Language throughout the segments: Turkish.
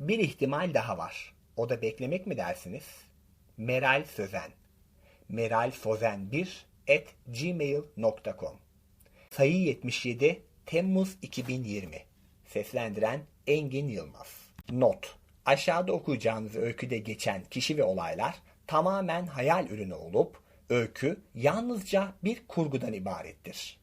Bir ihtimal daha var. O da beklemek mi dersiniz? Meral Sözen. Meral Sözen 1 at gmail.com Sayı 77 Temmuz 2020 Seslendiren Engin Yılmaz Not Aşağıda okuyacağınız öyküde geçen kişi ve olaylar tamamen hayal ürünü olup öykü yalnızca bir kurgudan ibarettir.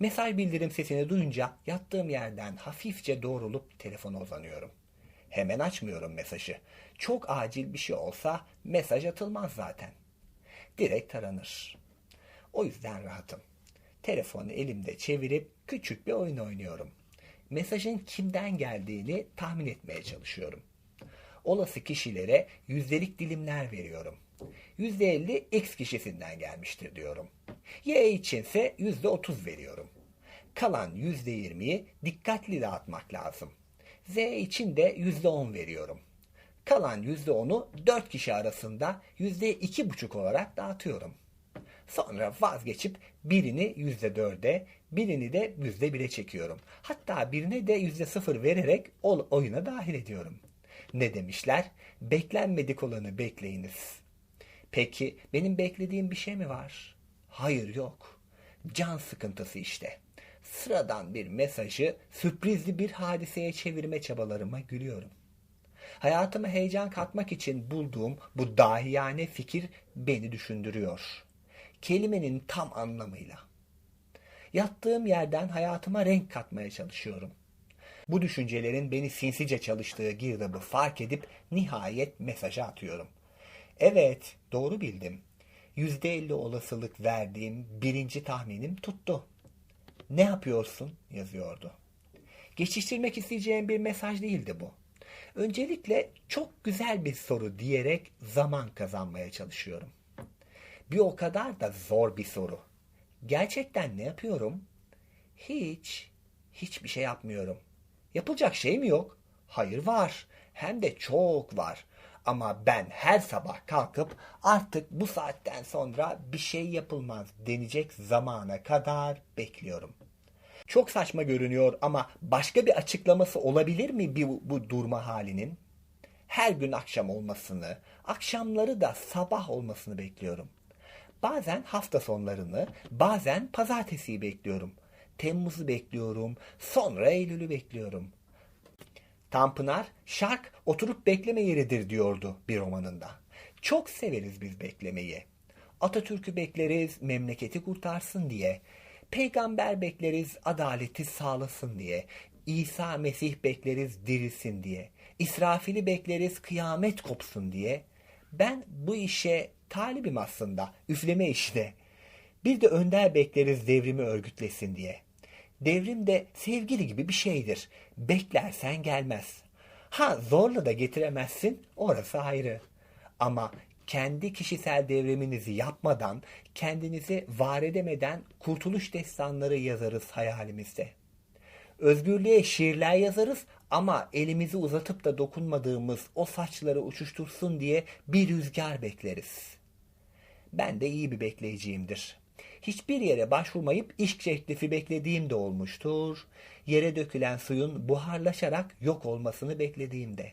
Mesaj bildirim sesini duyunca yattığım yerden hafifçe doğrulup telefona uzanıyorum. Hemen açmıyorum mesajı. Çok acil bir şey olsa mesaj atılmaz zaten. Direkt aranır. O yüzden rahatım. Telefonu elimde çevirip küçük bir oyun oynuyorum. Mesajın kimden geldiğini tahmin etmeye çalışıyorum. Olası kişilere yüzdelik dilimler veriyorum. %50 X kişisinden gelmiştir diyorum. Y içinse %30 veriyorum. Kalan %20'yi dikkatli dağıtmak lazım. Z için de %10 veriyorum. Kalan %10'u 4 kişi arasında %2,5 olarak dağıtıyorum. Sonra vazgeçip birini %4'e, birini de %1'e çekiyorum. Hatta birine de %0 vererek oyuna dahil ediyorum. Ne demişler? Beklenmedik olanı bekleyiniz. Peki benim beklediğim bir şey mi var? Hayır yok. Can sıkıntısı işte. Sıradan bir mesajı sürprizli bir hadiseye çevirme çabalarıma gülüyorum. Hayatıma heyecan katmak için bulduğum bu dahiyane fikir beni düşündürüyor. Kelimenin tam anlamıyla. Yattığım yerden hayatıma renk katmaya çalışıyorum. Bu düşüncelerin beni sinsice çalıştığı girdabı fark edip nihayet mesaja atıyorum. Evet, doğru bildim. %50 olasılık verdiğim birinci tahminim tuttu. Ne yapıyorsun? yazıyordu. Geçiştirmek isteyeceğim bir mesaj değildi bu. Öncelikle çok güzel bir soru diyerek zaman kazanmaya çalışıyorum. Bir o kadar da zor bir soru. Gerçekten ne yapıyorum? Hiç, hiçbir şey yapmıyorum. Yapılacak şey mi yok? Hayır var. Hem de çok var. Ama ben her sabah kalkıp artık bu saatten sonra bir şey yapılmaz denecek zamana kadar bekliyorum. Çok saçma görünüyor ama başka bir açıklaması olabilir mi bu, bu durma halinin? Her gün akşam olmasını, akşamları da sabah olmasını bekliyorum. Bazen hafta sonlarını, bazen pazartesiyi bekliyorum. Temmuz'u bekliyorum, sonra Eylül'ü bekliyorum. Tanpınar, şark oturup bekleme yeridir diyordu bir romanında. Çok severiz biz beklemeyi. Atatürk'ü bekleriz memleketi kurtarsın diye. Peygamber bekleriz adaleti sağlasın diye. İsa Mesih bekleriz dirilsin diye. İsrafil'i bekleriz kıyamet kopsun diye. Ben bu işe talibim aslında, üfleme işine. Bir de önder bekleriz devrimi örgütlesin diye. Devrim de sevgili gibi bir şeydir. Beklersen gelmez. Ha zorla da getiremezsin, orası ayrı. Ama kendi kişisel devriminizi yapmadan, kendinizi var edemeden kurtuluş destanları yazarız hayalimizde. Özgürlüğe şiirler yazarız ama elimizi uzatıp da dokunmadığımız o saçları uçuştursun diye bir rüzgar bekleriz. Ben de iyi bir bekleyiciyimdir. Hiçbir yere başvurmayıp iş teklifi beklediğim de olmuştur. Yere dökülen suyun buharlaşarak yok olmasını beklediğimde.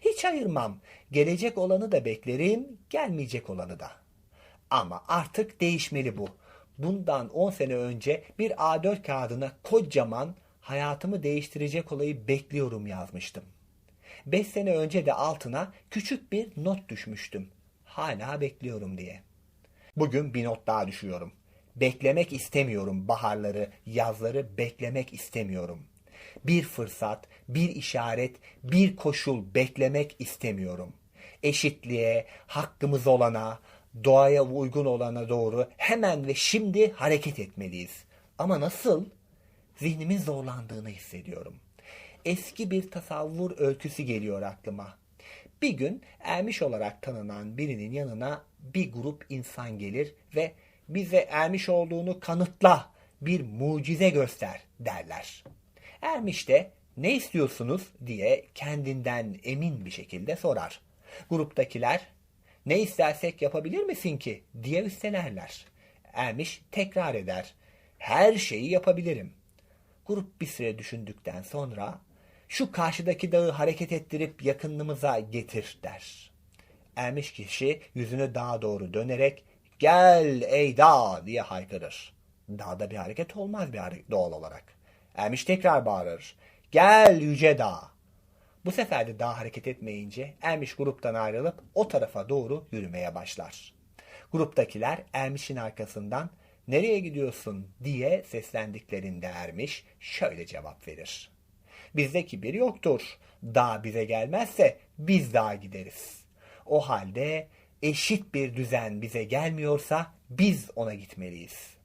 Hiç ayırmam. Gelecek olanı da beklerim, gelmeyecek olanı da. Ama artık değişmeli bu. Bundan 10 sene önce bir A4 kağıdına kocaman hayatımı değiştirecek olayı bekliyorum yazmıştım. 5 sene önce de altına küçük bir not düşmüştüm. Hala bekliyorum diye. Bugün bir not daha düşüyorum. Beklemek istemiyorum baharları, yazları beklemek istemiyorum. Bir fırsat, bir işaret, bir koşul beklemek istemiyorum. Eşitliğe, hakkımız olana, doğaya uygun olana doğru hemen ve şimdi hareket etmeliyiz. Ama nasıl? Zihnimin zorlandığını hissediyorum. Eski bir tasavvur öyküsü geliyor aklıma. Bir gün ermiş olarak tanınan birinin yanına bir grup insan gelir ve bize ermiş olduğunu kanıtla, bir mucize göster derler. Ermiş de ne istiyorsunuz diye kendinden emin bir şekilde sorar. Gruptakiler ne istersek yapabilir misin ki diye üstelerler. Ermiş tekrar eder. Her şeyi yapabilirim. Grup bir süre düşündükten sonra Şu karşıdaki dağı hareket ettirip yakınlığımıza getir der. Ermiş kişi yüzünü dağa doğru dönerek gel ey dağ diye haykırır. Dağda bir hareket olmaz bir hareket doğal olarak. Ermiş tekrar bağırır. Gel yüce dağ. Bu sefer de dağ hareket etmeyince Ermiş gruptan ayrılıp o tarafa doğru yürümeye başlar. Gruptakiler Ermiş'in arkasından nereye gidiyorsun diye seslendiklerinde Ermiş şöyle cevap verir. Bizde kibir yoktur. Dağ bize gelmezse biz dağa gideriz. O halde eşit bir düzen bize gelmiyorsa biz ona gitmeliyiz.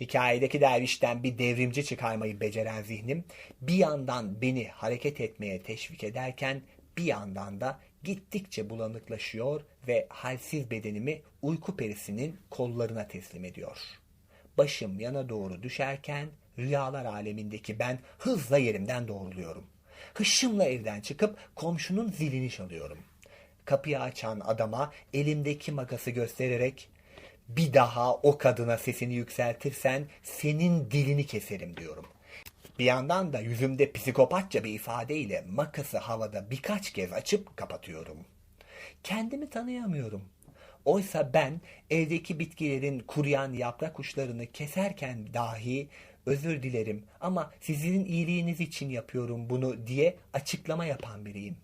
Hikayedeki dervişten bir devrimci çıkarmayı beceren zihnim bir yandan beni hareket etmeye teşvik ederken bir yandan da gittikçe bulanıklaşıyor ve halsiz bedenimi uyku perisinin kollarına teslim ediyor. Başım yana doğru düşerken rüyalar alemindeki ben hızla yerimden doğruluyorum. Hışımla evden çıkıp komşunun zilini çalıyorum. Kapıyı açan adama elimdeki makası göstererek bir daha o kadına sesini yükseltirsen senin dilini keserim diyorum. Bir yandan da yüzümde psikopatça bir ifadeyle makası havada birkaç kez açıp kapatıyorum. Kendimi tanıyamıyorum. Oysa ben evdeki bitkilerin kuruyan yaprak uçlarını keserken dahi özür dilerim ama sizin iyiliğiniz için yapıyorum bunu diye açıklama yapan biriyim.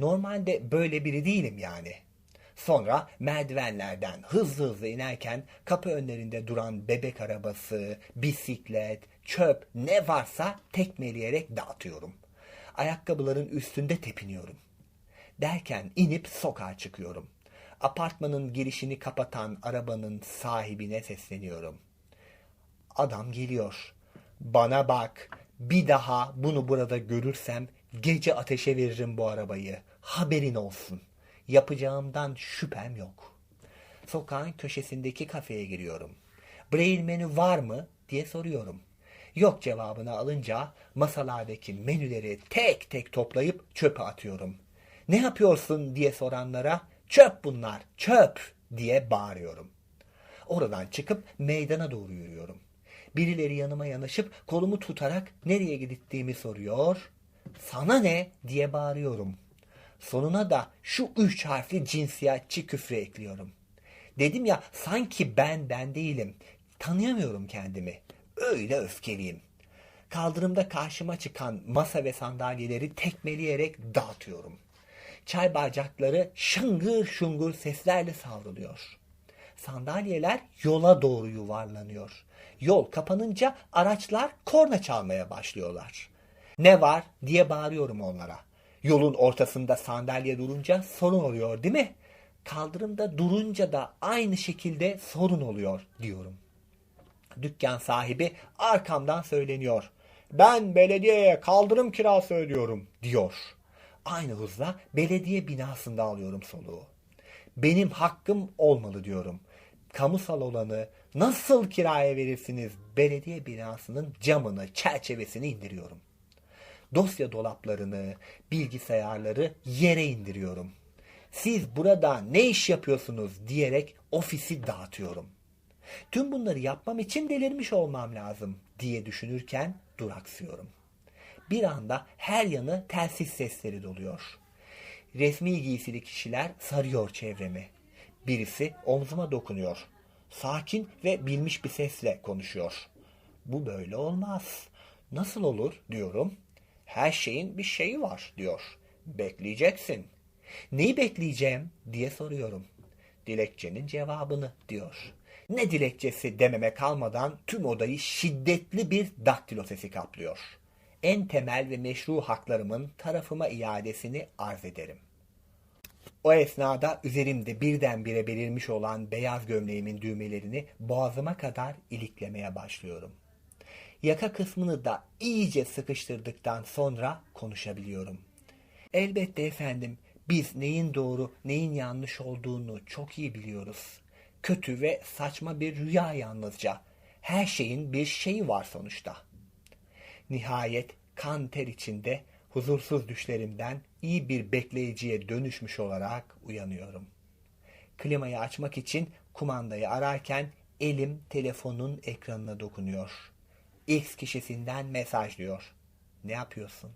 Normalde böyle biri değilim yani. Sonra merdivenlerden hızlı hızlı inerken kapı önlerinde duran bebek arabası, bisiklet, çöp ne varsa tekmeleyerek dağıtıyorum. Ayakkabıların üstünde tepiniyorum. Derken inip sokağa çıkıyorum. Apartmanın girişini kapatan arabanın sahibine sesleniyorum. Adam geliyor. Bana bak. Bir daha bunu burada görürsem gece ateşe veririm bu arabayı. Haberin olsun. Yapacağımdan şüphem yok. Sokağın köşesindeki kafeye giriyorum. Braille menü var mı diye soruyorum. Yok cevabını alınca masalardaki menüleri tek tek toplayıp çöpe atıyorum. Ne yapıyorsun diye soranlara çöp bunlar çöp diye bağırıyorum. Oradan çıkıp meydana doğru yürüyorum. Birileri yanıma yanaşıp kolumu tutarak nereye gittiğimi soruyor. Sana ne diye bağırıyorum. Sonuna da şu üç harfli cinsiyetçi küfrü ekliyorum. Dedim ya sanki ben ben değilim. Tanıyamıyorum kendimi. Öyle öfkeliyim. Kaldırımda karşıma çıkan masa ve sandalyeleri tekmeleyerek dağıtıyorum. Çay bardakları şıngır şungur seslerle savruluyor. Sandalyeler yola doğru yuvarlanıyor. Yol kapanınca araçlar korna çalmaya başlıyorlar. Ne var diye bağırıyorum onlara. Yolun ortasında sandalye durunca sorun oluyor değil mi? Kaldırımda durunca da aynı şekilde sorun oluyor diyorum. Dükkan sahibi arkamdan söyleniyor. Ben belediyeye kaldırım kirası ödüyorum diyor. Aynı hızla belediye binasında alıyorum soluğu. Benim hakkım olmalı diyorum. Kamusal olanı nasıl kiraya verirsiniz? Belediye binasının camını, çerçevesini indiriyorum. Dosya dolaplarını, bilgisayarları yere indiriyorum. Siz burada ne iş yapıyorsunuz diyerek ofisi dağıtıyorum. Tüm bunları yapmam için delirmiş olmam lazım diye düşünürken duraksıyorum. Bir anda her yanı telsiz sesleri doluyor. Resmi giysili kişiler sarıyor çevremi. Birisi omzuma dokunuyor. Sakin ve bilmiş bir sesle konuşuyor. Bu böyle olmaz. Nasıl olur diyorum. Her şeyin bir şeyi var diyor. Bekleyeceksin. Neyi bekleyeceğim diye soruyorum. Dilekçenin cevabını diyor. Ne dilekçesi dememe kalmadan tüm odayı şiddetli bir daktilo sesi kaplıyor. En temel ve meşru haklarımın tarafıma iadesini arz ederim. O esnada üzerimde birdenbire belirmiş olan beyaz gömleğimin düğmelerini boğazıma kadar iliklemeye başlıyorum. Yaka kısmını da iyice sıkıştırdıktan sonra konuşabiliyorum. Elbette efendim biz neyin doğru neyin yanlış olduğunu çok iyi biliyoruz. Kötü ve saçma bir rüya yalnızca. Her şeyin bir şeyi var sonuçta. Nihayet kan ter içinde huzursuz düşlerimden iyi bir bekleyiciye dönüşmüş olarak uyanıyorum. Klimayı açmak için kumandayı ararken elim telefonun ekranına dokunuyor. X kişisinden mesaj diyor. Ne yapıyorsun?